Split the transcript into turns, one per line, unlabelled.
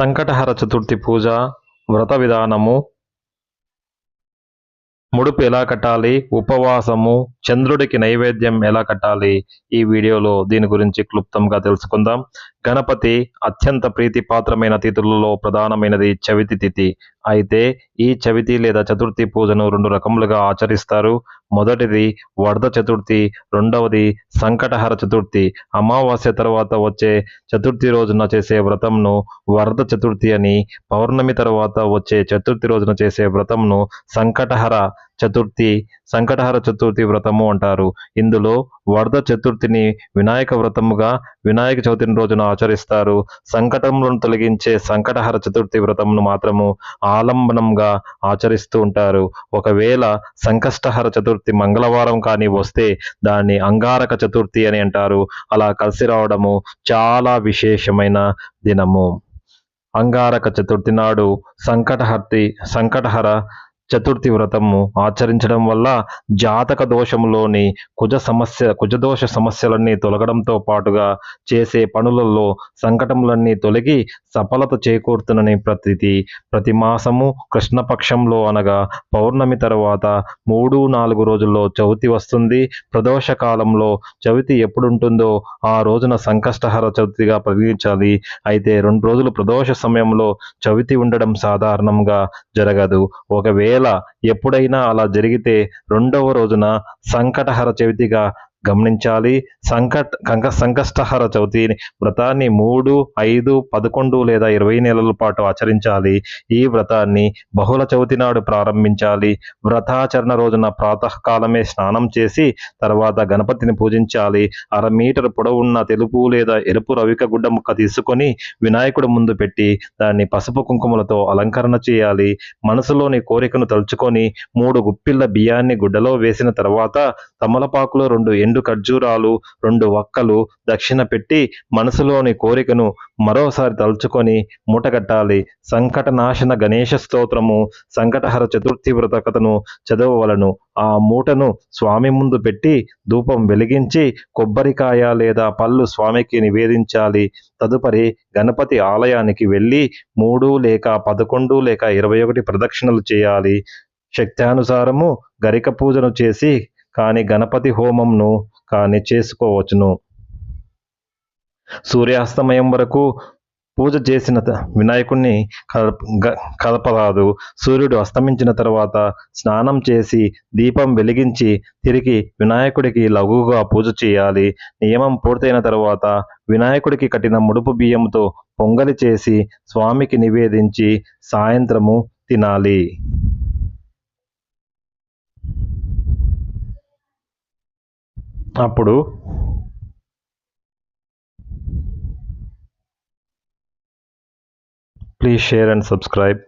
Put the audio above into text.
సంకటహర చతుర్థి పూజ వ్రత విధానము ముడుపు ఎలా కట్టాలి? ఉపవాసము చంద్రుడికి నైవేద్యం ఎలా కట్టాలి? ఈ వీడియోలో దీని గురించి క్లుప్తంగా తెలుసుకుందాం. గణపతి అత్యంత ప్రీతిపాత్రమైన తిథులలో ప్రధానమైనది చవితి తిథి. అయితే ఈ చవితి లేదా చతుర్థి పూజను రెండు రకములుగా ఆచరిస్తారు. మొదటిది వరద చతుర్థి రెండవది సంకటహర చతుర్థి. అమావాస్య తర్వాత వచ్చే చతుర్థి రోజున చేసే వ్రతంను వరద చతుర్థి అని పౌర్ణమి తర్వాత వచ్చే చతుర్థి రోజున చేసే వ్రతంను సంకటహర చతుర్థి సంకటహర చతుర్థి వ్రతము అంటారు. ఇందులో వరద చతుర్థిని వినాయక వ్రతముగా వినాయక చవితిని రోజున ఆచరిస్తారు. సంకటములను తొలగించే సంకటహర చతుర్థి వ్రతమును మాత్రము ఆలంబనంగా ఆచరిస్తూ ఉంటారు. ఒకవేళ సంకష్టహర చతుర్థి మంగళవారం కానీ వస్తే దాన్ని అంగారక చతుర్థి అని అంటారు. అలా కలిసి రావడము చాలా విశేషమైన దినము. అంగారక చతుర్థి నాడు సంకటహర్తి సంకటహర చతుర్థి వ్రతము ఆచరించడం వల్ల జాతక దోషంలోని కుజ సమస్య కుజదోష సమస్యలన్నీ తొలగడంతో పాటుగా చేసే పనులలో సంకటములన్నీ తొలగి సఫలత చేకూరుతున్నని ప్రతిది ప్రతి మాసము కృష్ణపక్షంలో అనగా పౌర్ణమి తర్వాత మూడు నాలుగు రోజుల్లో చవితి వస్తుంది. ప్రదోష కాలంలో చవితి ఎప్పుడుంటుందో ఆ రోజున సంకష్టహర చవితిగా పరిగణించాలి. అయితే రెండు రోజులు ప్రదోష సమయంలో చవితి ఉండడం సాధారణంగా జరగదు. ఒకవేళ ఎప్పుడైనా అలా జరిగితే రెండవ రోజున సంకటహర చవితిగా గమనించాలి. సంకట్ కంక సంకష్టహర చవితి వ్రతాన్ని మూడు ఐదు పదకొండు లేదా ఇరవై నెలల పాటు ఆచరించాలి. ఈ వ్రతాన్ని బహుళ చవితి నాడు ప్రారంభించాలి. వ్రతాచరణ రోజున ప్రాతకాలమే స్నానం చేసి తర్వాత గణపతిని పూజించాలి. అర మీటర్ పొడవున్న తెలుపు లేదా ఎరుపు రవిక గుడ్డ ముక్క తీసుకొని వినాయకుడు ముందు పెట్టి దాన్ని పసుపు కుంకుమలతో అలంకరణ చేయాలి. మనసులోని కోరికను తలుచుకొని మూడు గుప్పిళ్ళ బియ్యాన్ని గుడ్డలో వేసిన తర్వాత తమలపాకులో రెండు రెండు ఖర్జూరాలు రెండు వక్కలు దక్షిణ పెట్టి మనసులోని కోరికను మరోసారి తలుచుకొని మూటగట్టాలి సంకటనాశన గణేష స్తోత్రము సంకటహర చతుర్థి వ్రత కథను చదవవలను. ఆ మూటను స్వామి ముందు పెట్టి ధూపం వెలిగించి కొబ్బరికాయ లేదా పళ్ళు స్వామికి నివేదించాలి. తదుపరి గణపతి ఆలయానికి వెళ్ళి మూడు లేక పదకొండు లేక ఇరవై ఒకటి ప్రదక్షిణలు చేయాలి. శక్త్యానుసారము గరిక పూజను చేసి కానీ గణపతి హోమంను కానీ చేసుకోవచ్చును. సూర్యాస్తమయం వరకు పూజ చేసిన త- వినాయకుణ్ణి కలప కలపరాదు. సూర్యుడు అస్తమించిన తర్వాత స్నానం చేసి దీపం వెలిగించి తిరిగి వినాయకుడికి లఘువుగా పూజ చేయాలి. నియమం పూర్తయిన తర్వాత వినాయకుడికి కట్టిన ముడుపు బియ్యంతో పొంగలి చేసి స్వామికి నివేదించి సాయంత్రము తినాలి. అప్పుడు ప్లీజ్ షేర్ అండ్ సబ్స్క్రైబ్